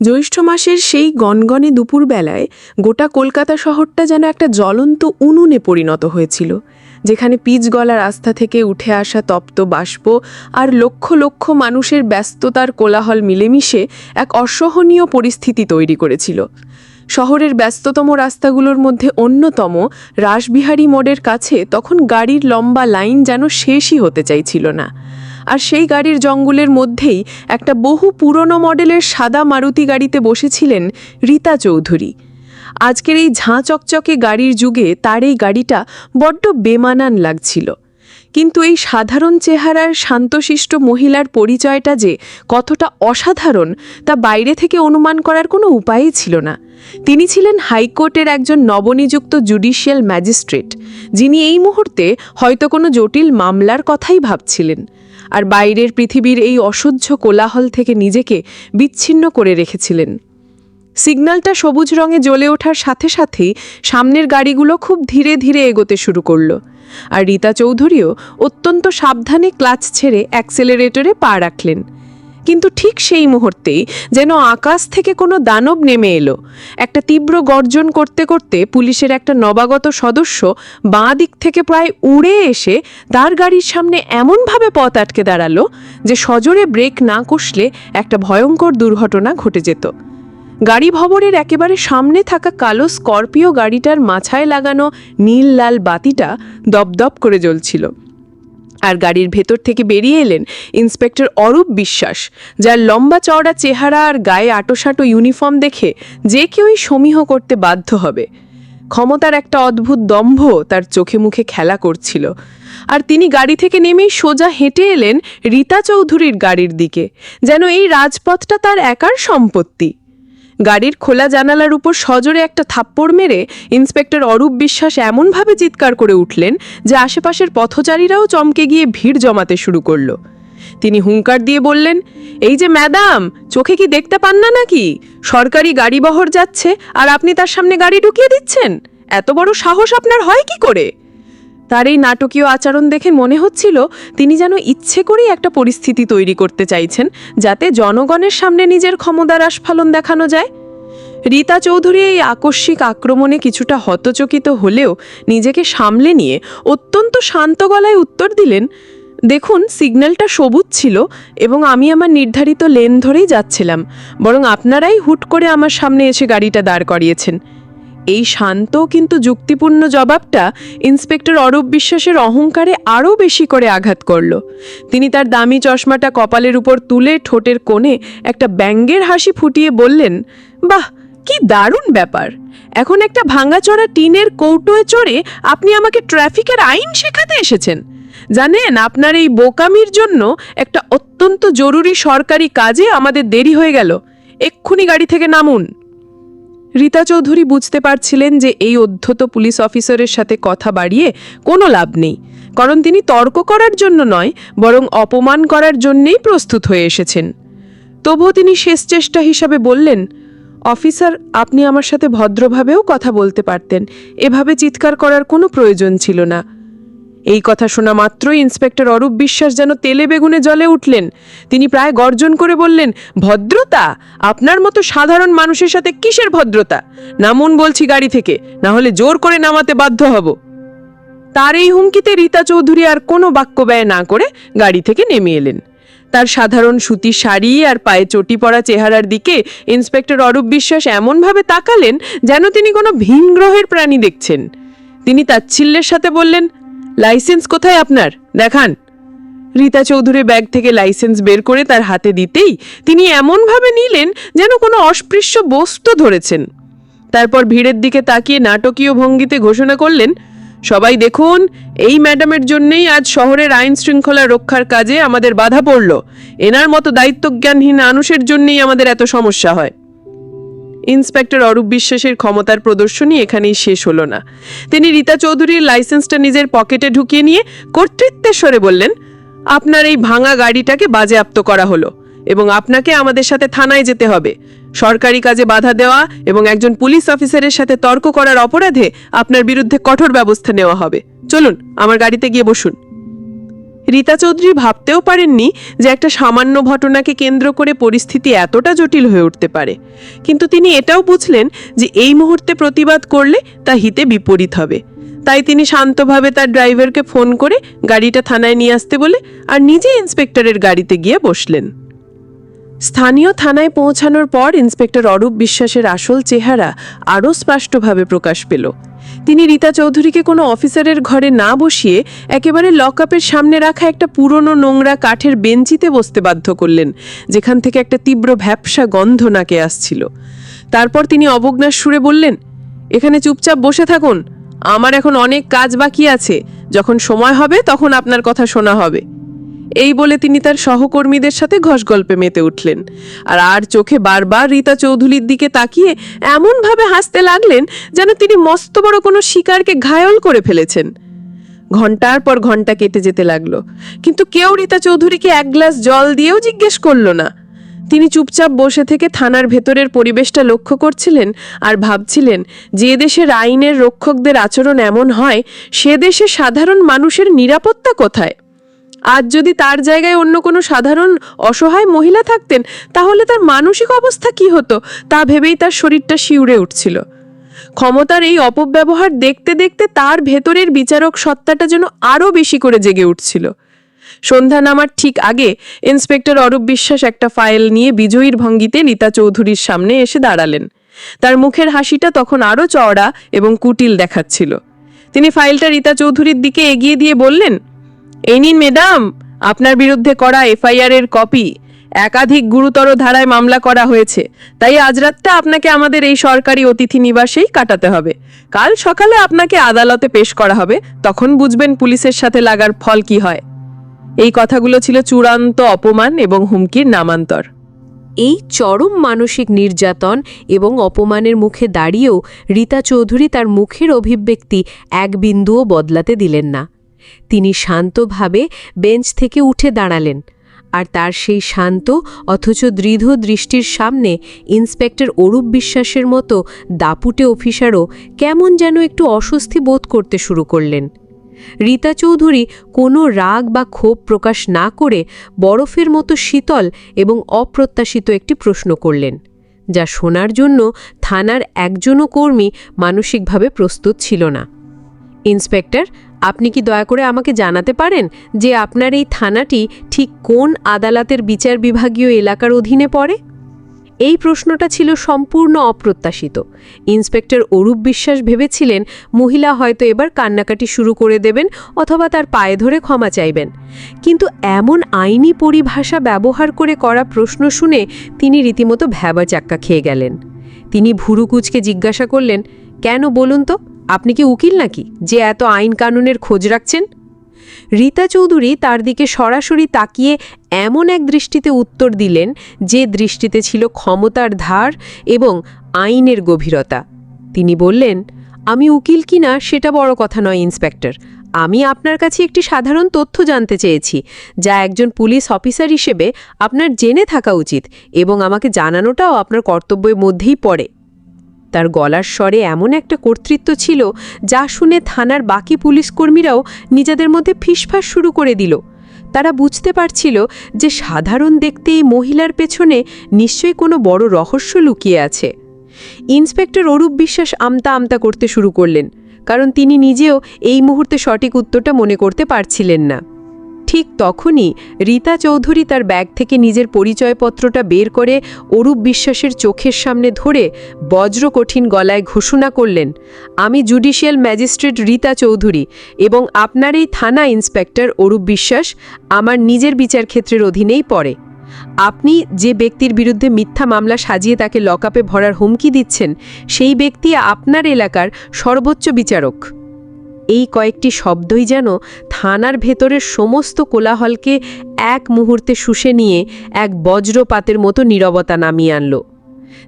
জ্যৈষ্ঠ মাসের সেই গনগনে দুপুরবেলায় গোটা কলকাতা শহরটা যেন একটা জ্বলন্ত উনুনে পরিণত হয়েছিল, যেখানে পিচ গলা রাস্তা থেকে উঠে আসা তপ্ত বাষ্প আর লক্ষ লক্ষ মানুষের ব্যস্ততার কোলাহল মিলেমিশে এক অসহনীয় পরিস্থিতি তৈরি করেছিল। শহরের ব্যস্ততম রাস্তাগুলোর মধ্যে অন্যতম রাসবিহারী মোড়ের কাছে তখন গাড়ির লম্বা লাইন যেন শেষই হতে চাইছিল না। আর সেই গাড়ির জঙ্গলের মধ্যেই একটা বহু পুরনো মডেলের সাদা মারুতি গাড়িতে বসেছিলেন রীতা চৌধুরী। আজকের এই ঝাঁ চকচকে গাড়ির যুগে তার এই গাড়িটা বড্ড বেমানান লাগছিল। কিন্তু এই সাধারণ চেহারার শান্তশিষ্ট মহিলার পরিচয়টা যে কতটা অসাধারণ তা বাইরে থেকে অনুমান করার কোনো উপায়ই ছিল না। তিনি ছিলেন হাইকোর্টের একজন নবনিযুক্ত জুডিশিয়াল ম্যাজিস্ট্রেট, যিনি এই মুহূর্তে হয়তো কোনো জটিল মামলার কথাই ভাবছিলেন। আর বাইরের পৃথিবীর এই অসহ্য কোলাহল থেকে নিজেকে বিচ্ছিন্ন করে রেখেছিলেন। সিগন্যালটা সবুজ রঙে জ্বলে ওঠার সাথে সাথেই সামনের গাড়িগুলো খুব ধীরে ধীরে এগোতে শুরু করল। আর রীতা চৌধুরীও অত্যন্ত সাবধানে ক্লাচ ছেড়ে অ্যাক্সেলারেটরে পা রাখলেন। কিন্তু ঠিক সেই মুহূর্তেই যেন আকাশ থেকে কোনো দানব নেমে এলো। একটা তীব্র গর্জন করতে করতে পুলিশের একটা নবাগত সদস্য বাঁ দিক থেকে প্রায় উড়ে এসে তার গাড়ির সামনে এমনভাবে পথ আটকে দাঁড়াল যে সজোরে ব্রেক না কষলে একটা ভয়ঙ্কর দুর্ঘটনা ঘটে যেত। গাড়ি ভবনের একেবারে সামনে থাকা কালো স্করপিও গাড়িটার মাথায় লাগানো নীল লাল বাতিটা দপদপ করে জ্বলছিল। আর গাড়ির ভেতর থেকে বেরিয়ে এলেন ইন্সপেক্টর অরূপ বিশ্বাস, যার লম্বা চওড়া চেহারা আর গায়ে আটোসাটো ইউনিফর্ম দেখে যে কেউই সমীহ করতে বাধ্য হবে। ক্ষমতার একটা অদ্ভুত দম্ভ তার চোখে মুখে খেলা করছিল। আর তিনি গাড়ি থেকে নেমেই সোজা হেঁটে এলেন রীতা চৌধুরীর গাড়ির দিকে, যেন এই রাজপথটা তার একার সম্পত্তি। গাড়ির খোলা জানালার উপর সজোরে একটা থাপ্পড় মেরে ইন্সপেক্টর অরূপ বিশ্বাস এমনভাবে চিৎকার করে উঠলেন যে আশেপাশের পথচারীরাও চমকে গিয়ে ভিড় জমাতে শুরু করল। তিনি হুঙ্কার দিয়ে বললেন, এই যে ম্যাডাম, চোখে কি দেখতে পান না নাকি? সরকারি গাড়ি বহর যাচ্ছে আর আপনি তার সামনে গাড়ি ঢুকিয়ে দিচ্ছেন? এত বড় সাহস আপনার হয় কি করে? তার এই নাটকীয় আচরণ দেখে মনে হচ্ছিল তিনি যেন ইচ্ছে করেই একটা পরিস্থিতি তৈরি করতে চাইছেন, যাতে জনগণের সামনে নিজের ক্ষমতার আস্ফালন দেখানো যায়। রীতা চৌধুরী এই আকস্মিক আক্রমণে কিছুটা হতচকিত হলেও নিজেকে সামলে নিয়ে অত্যন্ত শান্ত গলায় উত্তর দিলেন, দেখুন, সিগন্যালটা সবুজ ছিল এবং আমি আমার নির্ধারিত লেন ধরেই যাচ্ছিলাম, বরং আপনারাই হুট করে আমার সামনে এসে গাড়িটা দাঁড় করিয়েছেন। এই শান্ত কিন্তু যুক্তিপূর্ণ জবাবটা ইন্সপেক্টর অরূপ বিশ্বাসের অহংকারে আরও বেশি করে আঘাত করল। তিনি তার দামি চশমাটা কপালের উপর তুলে ঠোঁটের কোণে একটা ব্যঙ্গের হাসি ফুটিয়ে বললেন, বাহ, কি দারুণ ব্যাপার। এখন একটা ভাঙাচোরা টিনের কৌটোয় চড়ে আপনি আমাকে ট্রাফিকের আইন শেখাতে এসেছেন। জানেন, আপনার এই বোকামির জন্য একটা অত্যন্ত জরুরি সরকারি কাজে আমাদের দেরি হয়ে গেল। এক্ষুনি গাড়ি থেকে নামুন। রীতা চৌধুরী বুঝতে পারছিলেন যে এই অধ্যত পুলিশ অফিসারের সাথে কথা বাড়িয়ে কোনো লাভ নেই, কারণ তিনি তর্ক করার জন্য নয়, বরং অপমান করার জন্যেই প্রস্তুত হয়ে এসেছেন। তবুও তিনি শেষ চেষ্টা হিসাবে বললেন, অফিসার, আপনি আমার সাথে ভদ্রভাবেও কথা বলতে পারতেন। এভাবে চিৎকার করার কোনো প্রয়োজন ছিল না। এই কথা শোনা মাত্রই ইন্সপেক্টর অরূপ বিশ্বাস যেন তেলে বেগুনে জ্বলে উঠলেন। তিনি প্রায় গর্জন করে বললেন, ভদ্রতা? আপনার মতো সাধারণ মানুষের সাথে কিসের ভদ্রতা? নামুন বলছি গাড়ি থেকে, না হলে জোর করে নামাতে বাধ্য হব। তার এই হুমকিতে রীতা চৌধুরী আর কোনো বাক্য ব্যয় না করে গাড়ি থেকে নেমে এলেন। তার সাধারণ সুতির শাড়ি আর পায়ে চটি পড়া চেহারার দিকে ইন্সপেক্টর অরূপ বিশ্বাস এমনভাবে তাকালেন যেন তিনি কোনো ভিন গ্রহের প্রাণী দেখছেন। তিনি তাচ্ছিল্যের সাথে বললেন লাইসেন্স কোথায় আপনার? দেখান। রীতা চৌধুরী ব্যাগ থেকে লাইসেন্স বের করে তার হাতে দিতেই তিনি এমনভাবে নিলেন যেন কোনো অস্পৃশ্য বস্তু ধরেছেন। তারপর ভিড়ের দিকে তাকিয়ে নাটকীয় ভঙ্গিতে ঘোষণা করলেন, সবাই দেখুন, এই ম্যাডামের জন্যেই আজ শহরের আইন শৃঙ্খলা রক্ষার কাজে আমাদের বাধা পড়ল। এনার মতো দায়িত্বজ্ঞানহীন মানুষের জন্যেই আমাদের এত সমস্যা হয়। ইন্সপেক্টর অরূপ বিশ্বাসের ক্ষমতার প্রদর্শনী এখানেই শেষ হলো না। তিনি রীতা চৌধুরীর লাইসেন্সটা নিজের পকেটে ঢুকিয়ে নিয়ে কর্তৃত্বের স্বরে বললেন, আপনার এই ভাঙা গাড়িটাকে বাজেয়াপ্ত করা হলো এবং আপনাকে আমাদের সাথে থানায় যেতে হবে। সরকারি কাজে বাধা দেওয়া এবং একজন পুলিশ অফিসারের সাথে তর্ক করার অপরাধে আপনার বিরুদ্ধে কঠোর ব্যবস্থা নেওয়া হবে। চলুন, আমার গাড়িতে গিয়ে বসুন। রীতা চৌধুরী ভাবতেও পারেননি যে একটা সামান্য ঘটনাকে কেন্দ্র করে পরিস্থিতি এতটা জটিল হয়ে উঠতে পারে। কিন্তু তিনি এটাও বুঝলেন যে এই মুহূর্তে প্রতিবাদ করলে তা হিতে বিপরীত হবে। তাই তিনি শান্তভাবে তার ড্রাইভারকে ফোন করে গাড়িটা থানায় নিয়ে আসতে বলে আর নিজে ইন্সপেক্টরের গাড়িতে গিয়ে বসলেন। স্থানীয় থানায় পৌঁছানোর পর ইন্সপেক্টর অরূপ বিশ্বাসের আসল চেহারা আরও স্পষ্টভাবে প্রকাশ পেল। তিনি রীতা চৌধুরীকে কোনো অফিসারের ঘরে না বসিয়ে একেবারে লকআপের সামনে রাখা একটা পুরনো নোংরা কাঠের বেঞ্চিতে বসতে বাধ্য করলেন, যেখান থেকে একটা তীব্র ভ্যাপসা গন্ধ নাকে আসছিল। তারপর তিনি অবজ্ঞার সুরে বললেন, এখানে চুপচাপ বসে থাকুন, আমার এখন অনেক কাজ বাকি আছে, যখন সময় হবে তখন আপনার কথা শোনা হবে। এই বলে তিনি তার সহকর্মীদের সাথে ঘষগল্পে মেতে উঠলেন। আর আর চোখে বারবার রীতা চৌধুরীর দিকে তাকিয়ে এমনভাবে হাসতে লাগলেন যেন তিনি মস্ত বড় কোনো শিকারকে ঘায়ল করে ফেলেছেন। ঘণ্টার পর ঘণ্টা কেটে যেতে লাগল, কিন্তু কেউ রীতা চৌধুরীকে এক গ্লাস জল দিয়েও জিজ্ঞেস করল না। তিনি চুপচাপ বসে থেকে থানার ভেতরের পরিবেশটা লক্ষ্য করছিলেন আর ভাবছিলেন, যে দেশের আইনের রক্ষকদের আচরণ এমন হয়, সে দেশে সাধারণ মানুষের নিরাপত্তা কোথায়? আজ যদি তার জায়গায় অন্য কোনো সাধারণ অসহায় মহিলা থাকতেন, তাহলে তার মানসিক অবস্থা কি হতো, তা ভেবেই তার শরীরটা শিউরে উঠছিল। ক্ষমতার এই অপব্যবহার দেখতে দেখতে তার ভেতরের বিচারক সত্তাটা যেন আরও বেশি করে জেগে উঠছিল। সন্ধ্যা নামার ঠিক আগে ইন্সপেক্টর অরূপ বিশ্বাস একটা ফাইল নিয়ে বিজয়ীর ভঙ্গিতে লীতা চৌধুরীর সামনে এসে দাঁড়ালেন। তার মুখের হাসিটা তখন আরও চওড়া এবং কুটিল দেখাচ্ছিল। তিনি ফাইলটা রীতা চৌধুরীর দিকে এগিয়ে দিয়ে বললেন এই নিন ম্যাডাম, আপনার বিরুদ্ধে করা এফআইআর এর কপি একাধিক গুরুতর ধারায় মামলা করা হয়েছে। তাই আজ রাতটা আপনাকে আমাদের এই সরকারি অতিথি নিবাসেই কাটাতে হবে। কাল সকালে আপনাকে আদালতে পেশ করা হবে, তখন বুঝবেন পুলিশের সাথে লাগার ফল কি হয়। এই কথাগুলো ছিল চূড়ান্ত অপমান এবং হুমকির নামান্তর। এই চরম মানসিক নির্যাতন এবং অপমানের মুখে দাঁড়িয়েও রীতা চৌধুরী তার মুখের অভিব্যক্তি এক বিন্দুও বদলাতে দিলেন না। তিনি শান্তভাবে বেঞ্চ থেকে উঠে দাঁড়ালেন, আর তার সেই শান্ত অথচ দৃঢ় দৃষ্টির সামনে ইন্সপেক্টর অরূপ বিশ্বাসের মতো দাপুটে অফিসারও কেমন যেন একটু অস্বস্তি বোধ করতে শুরু করলেন। রীতা চৌধুরী কোনো রাগ বা ক্ষোভ প্রকাশ না করে বরফের মতো শীতল এবং অপ্রত্যাশিত একটি প্রশ্ন করলেন, যা শোনার জন্য থানার একজনও কর্মী মানসিকভাবে প্রস্তুত ছিল না। ইন্সপেক্টর, আপনি কি দয়া করে আমাকে জানাতে পারেন যে আপনার এই থানাটি ঠিক কোন আদালতের বিচার বিভাগীয় এলাকার অধীনে পড়ে? এই প্রশ্নটা ছিল সম্পূর্ণ অপ্রত্যাশিত। ইন্সপেক্টর অরূপ বিশ্বাস ভেবেছিলেন মহিলা হয়তো এবার কান্নাকাটি শুরু করে দেবেন অথবা তার পায়ে ধরে ক্ষমা চাইবেন। কিন্তু এমন আইনি পরিভাষা ব্যবহার করে করা প্রশ্ন শুনে তিনি রীতিমতো ভ্যাবা চাক্কা খেয়ে গেলেন। তিনি ভুরুকুচকে জিজ্ঞাসা করলেন, কেন বলুন তো? আপনি কি উকিল নাকি যে এত আইন কানুনের খোঁজ রাখছেন? রীতা চৌধুরী তার দিকে সরাসরি তাকিয়ে এমন এক দৃষ্টিতে উত্তর দিলেন যে দৃষ্টিতে ছিল ক্ষমতার ধার এবং আইনের গভীরতা। তিনি বললেন, আমি উকিল কিনা সেটা বড় কথা নয়, ইন্সপেক্টর। আমি আপনার কাছে একটি সাধারণ তথ্য জানতে চেয়েছি, যা একজন পুলিশ অফিসার হিসেবে আপনার জেনে থাকা উচিত এবং আমাকে জানানোটাও আপনার কর্তব্যের মধ্যেই পড়ে। তার গলার স্বরে এমন একটা কর্তৃত্ব ছিল যা শুনে থানার বাকি পুলিশ কর্মীরাও নিজেদের মধ্যে ফিসফাস শুরু করে দিল। তারা বুঝতে পারছিল যে সাধারণ দেখতে এই মহিলার পেছনে নিশ্চয়ই কোনো বড় রহস্য লুকিয়ে আছে। ইন্সপেক্টর অরূপ বিশ্বাস আমতা আমতা করতে শুরু করলেন, কারণ তিনি নিজেও এই মুহূর্তে সঠিক উত্তরটা মনে করতে পারছিলেন না। ঠিক তখনই রীতা চৌধুরী তার ব্যাগ থেকে নিজের পরিচয়পত্রটা বের করে অরূপ বিশ্বাসের চোখের সামনে ধরে বজ্র কঠিন গলায় ঘোষণা করলেন, আমি জুডিশিয়াল ম্যাজিস্ট্রেট রীতা চৌধুরী এবং আপনার এই থানা ইন্সপেক্টর অরূপ বিশ্বাস আমার নিজের বিচার ক্ষেত্রের অধীনেই পড়ে। আপনি যে ব্যক্তির বিরুদ্ধে মিথ্যা মামলা সাজিয়ে তাকে লকআপে ভরার হুমকি দিচ্ছেন, সেই ব্যক্তি আপনার এলাকার সর্বোচ্চ বিচারক। এই কয়েকটি শব্দই যেন থানার ভেতরের সমস্ত কোলাহলকে এক মুহূর্তে শুষে নিয়ে এক বজ্রপাতের মতো নীরবতা নামিয়ে আনল।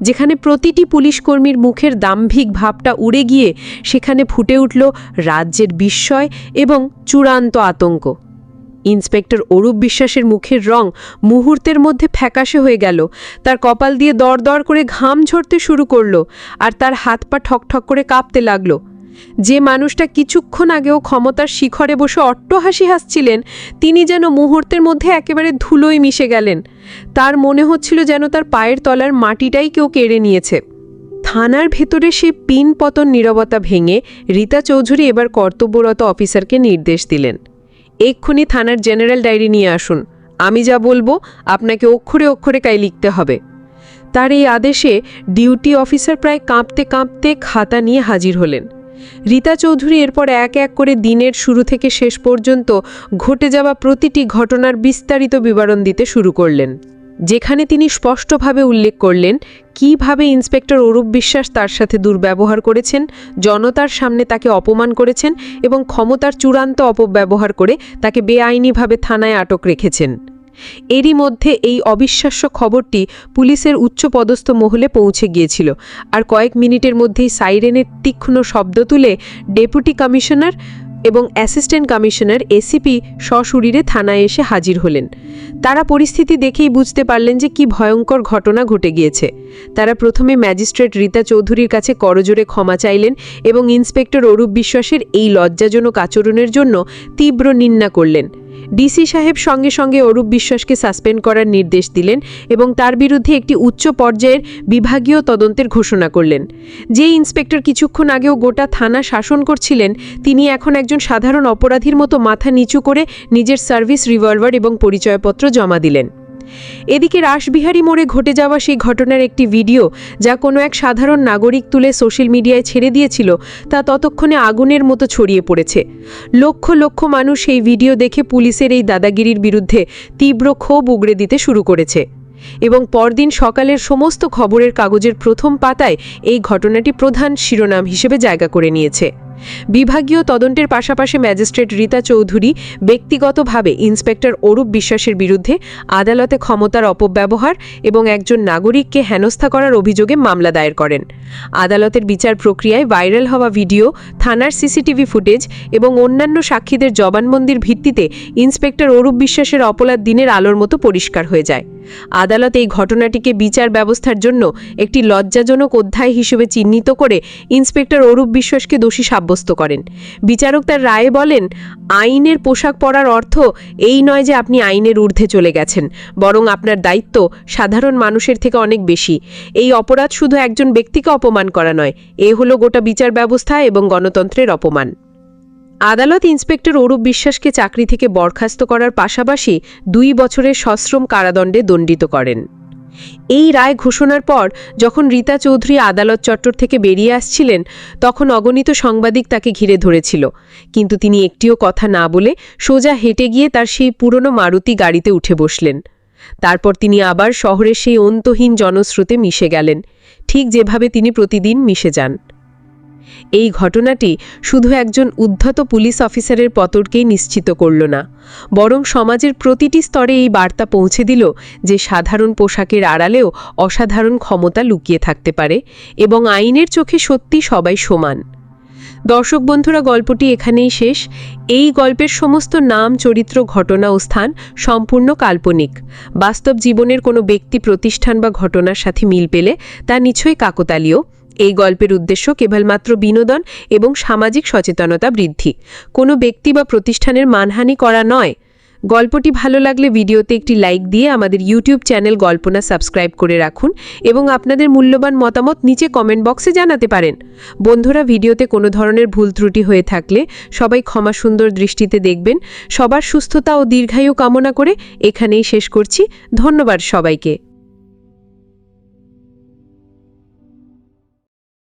যেখানে প্রতিটি পুলিশকর্মীর মুখের দাম্ভিক ভাবটা উড়ে গিয়ে সেখানে ফুটে উঠল রাজ্যের বিস্ময় এবং চূড়ান্ত আতঙ্ক। ইন্সপেক্টর অরূপ বিশ্বাসের মুখের রং মুহূর্তের মধ্যে ফ্যাকাশে হয়ে গেল। তার কপাল দিয়ে দর দর করে ঘাম ঝরতে শুরু করল আর তার হাত পা ঠকঠক করে কাঁপতে লাগল। যে মানুষটা কিছুক্ষণ আগেও ক্ষমতার শিখরে বসে অট্টহাসি হাসছিলেন, তিনি যেন মুহূর্তের মধ্যে একেবারে ধুলোয় মিশে গেলেন। তার মনে হচ্ছিল যেন তার পায়ের তলার মাটিটাই কেউ কেড়ে নিয়েছে। থানার ভেতরে সে পিন পতন নীরবতা ভেঙে রীতা চৌধুরী এবার কর্তব্যরত অফিসারকে নির্দেশ দিলেন। এক্ষুনি থানার জেনারেল ডায়েরি নিয়ে আসুন। আমি যা বলব, আপনাকে অক্ষরে অক্ষরে কাই লিখতে হবে। তার এই আদেশে ডিউটি অফিসার প্রায় কাঁপতে কাঁপতে খাতা নিয়ে হাজির হলেন। রীতা চৌধুরী এরপর এক এক করে দিনের শুরু থেকে শেষ পর্যন্ত ঘটে যাওয়া প্রতিটি ঘটনার বিস্তারিত বিবরণ দিতে শুরু করলেন, যেখানে তিনি স্পষ্টভাবে উল্লেখ করলেন কীভাবে ইন্সপেক্টর অরূপ বিশ্বাস তার সাথে দুর্ব্যবহার করেছেন, জনতার সামনে তাকে অপমান করেছেন এবং ক্ষমতার চূড়ান্ত অপব্যবহার করে তাকে বেআইনিভাবে থানায় আটক রেখেছেন। এরই মধ্যে এই অবিশ্বাস্য খবরটি পুলিশের উচ্চপদস্থ মহলে পৌঁছে গিয়েছিল। আর কয়েক মিনিটের মধ্যেই সাইরেনের তীক্ষ্ণ শব্দ তুলে ডেপুটি কমিশনার এবং অ্যাসিস্ট্যান্ট কমিশনার এসিপি সশরীরে থানায় এসে হাজির হলেন। তারা পরিস্থিতি দেখেই বুঝতে পারলেন যে কি ভয়ঙ্কর ঘটনা ঘটে গিয়েছে। তারা প্রথমে ম্যাজিস্ট্রেট রীতা চৌধুরীর কাছে করজোরে ক্ষমা চাইলেন এবং ইন্সপেক্টর অরূপ বিশ্বাসের এই লজ্জাজনক আচরণের জন্য তীব্র নিন্দা করলেন। ডিসি সাহেব সঙ্গে সঙ্গে অরূপ বিশ্বাসকে সাসপেন্ড করার নির্দেশ দিলেন এবং তার বিরুদ্ধে একটি উচ্চ পর্যায়ের বিভাগীয় তদন্তের ঘোষণা করলেন। যে ইন্সপেক্টর কিছুক্ষণ আগেও গোটা থানা শাসন করছিলেন, তিনি এখন একজন সাধারণ অপরাধীর মতো মাথা নিচু করে নিজের সার্ভিস রিভলভার এবং পরিচয়পত্র জমা দিলেন। এদিকে রাসবিহারী মোড়ে ঘটে যাওয়া সেই ঘটনার একটি ভিডিও যা কোনো এক সাধারণ নাগরিক তুলে সোশ্যাল মিডিয়ায় ছেড়ে দিয়েছিল, তা ততক্ষণে আগুনের মতো ছড়িয়ে পড়েছে। লক্ষ লক্ষ মানুষ এই ভিডিও দেখে পুলিশের এই দাদাগিরির বিরুদ্ধে তীব্র ক্ষোভ উগড়ে দিতে শুরু করেছে। এবং পরদিন সকালের সমস্ত খবরের কাগজের প্রথম পাতায় এই ঘটনাটি প্রধান শিরোনাম হিসেবে জায়গা করে নিয়েছে। বিভাগীয় তদন্তের পাশাপাশি ম্যাজিস্ট্রেট রীতা চৌধুরী ব্যক্তিগতভাবে ইন্সপেক্টর অরূপ বিশ্বাসের বিরুদ্ধে আদালতে ক্ষমতার অপব্যবহার এবং একজন নাগরিককে হেনস্থা করার অভিযোগে মামলা দায়ের করেন। আদালতের বিচার প্রক্রিয়ায় ভাইরাল হওয়া ভিডিও, থানার সিসিটিভি ফুটেজ এবং অন্যান্য সাক্ষীদের জবানবন্দির ভিত্তিতে ইন্সপেক্টর অরূপ বিশ্বাসের অপরাধ দিনের আলোর মতো পরিষ্কার হয়ে যায়। আদালত এই ঘটনাটিকে বিচার ব্যবস্থার জন্য একটি লজ্জাজনক অধ্যায় হিসেবে চিহ্নিত করে ইন্সপেক্টর অরূপ বিশ্বাসকে দোষী সাব্যস্ত করেন। বিচারক তার রায়ে বলেন, আইনের পোশাক পরার অর্থ এই নয় যে আপনি আইনের ঊর্ধ্বে চলে গেছেন, বরং আপনার দায়িত্ব সাধারণ মানুষের থেকে অনেক বেশি। এই অপরাধ শুধু একজন ব্যক্তিকে অপমান করা নয়, এ হলো গোটা বিচার ব্যবস্থা এবং গণতন্ত্রের অপমান। আদালত ইন্সপেক্টর অরূপ বিশ্বাসকে চাকরি থেকে বরখাস্ত করার পাশাপাশি দুই বছরের সশ্রম কারাদণ্ডে দণ্ডিত করেন। এই রায় ঘোষণার পর যখন রীতা চৌধুরী আদালত চত্বর থেকে বেরিয়ে আসছিলেন, তখন অগণিত সাংবাদিক তাকে ঘিরে ধরেছিল। কিন্তু তিনি একটিও কথা না বলে সোজা হেঁটে গিয়ে তার সেই পুরনো মারুতি গাড়িতে উঠে বসলেন। তারপর তিনি আবার শহরের সেই অন্তহীন জনস্রোতে মিশে গেলেন। ঠিক যেভাবে তিনি প্রতিদিন মিশে যান। এই ঘটনাটি শুধু একজন উদ্ধত পুলিশ অফিসারের পতনকেই নিশ্চিত করল না, বরং সমাজের প্রতিটি স্তরে এই বার্তা পৌঁছে দিল যে সাধারণ পোশাকের আড়ালেও অসাধারণ ক্ষমতা লুকিয়ে থাকতে পারে এবং আইনের চোখে সত্যি সবাই সমান। দর্শক বন্ধুরা, গল্পটি এখানেই শেষ। এই গল্পের সমস্ত নাম, চরিত্র, ঘটনা ও স্থান সম্পূর্ণ কাল্পনিক। বাস্তব জীবনের কোনো ব্যক্তি, প্রতিষ্ঠান বা ঘটনার সাথে মিল পেলে তা নিশ্চয়ই কাকতালীয়। এই গল্পের উদ্দেশ্য কেবলমাত্র বিনোদন এবং সামাজিক সচেতনতা বৃদ্ধি। কোনো ব্যক্তি বা প্রতিষ্ঠানের মানহানি করা নয়। গল্পটি ভালো লাগলে ভিডিওতে একটি লাইক দিয়ে আমাদের ইউটিউব চ্যানেল গল্পনা সাবস্ক্রাইব করে রাখুন এবং আপনাদের মূল্যবান মতামত নিচে কমেন্ট বক্সে জানাতে পারেন। বন্ধুরা, ভিডিওতে কোনো ধরনের ভুল ত্রুটি হয়ে থাকলে সবাই ক্ষমা সুন্দর দৃষ্টিতে দেখবেন। সবার সুস্থতা ও দীর্ঘায়ু কামনা করে এখানেই শেষ করছি। ধন্যবাদ সবাইকে।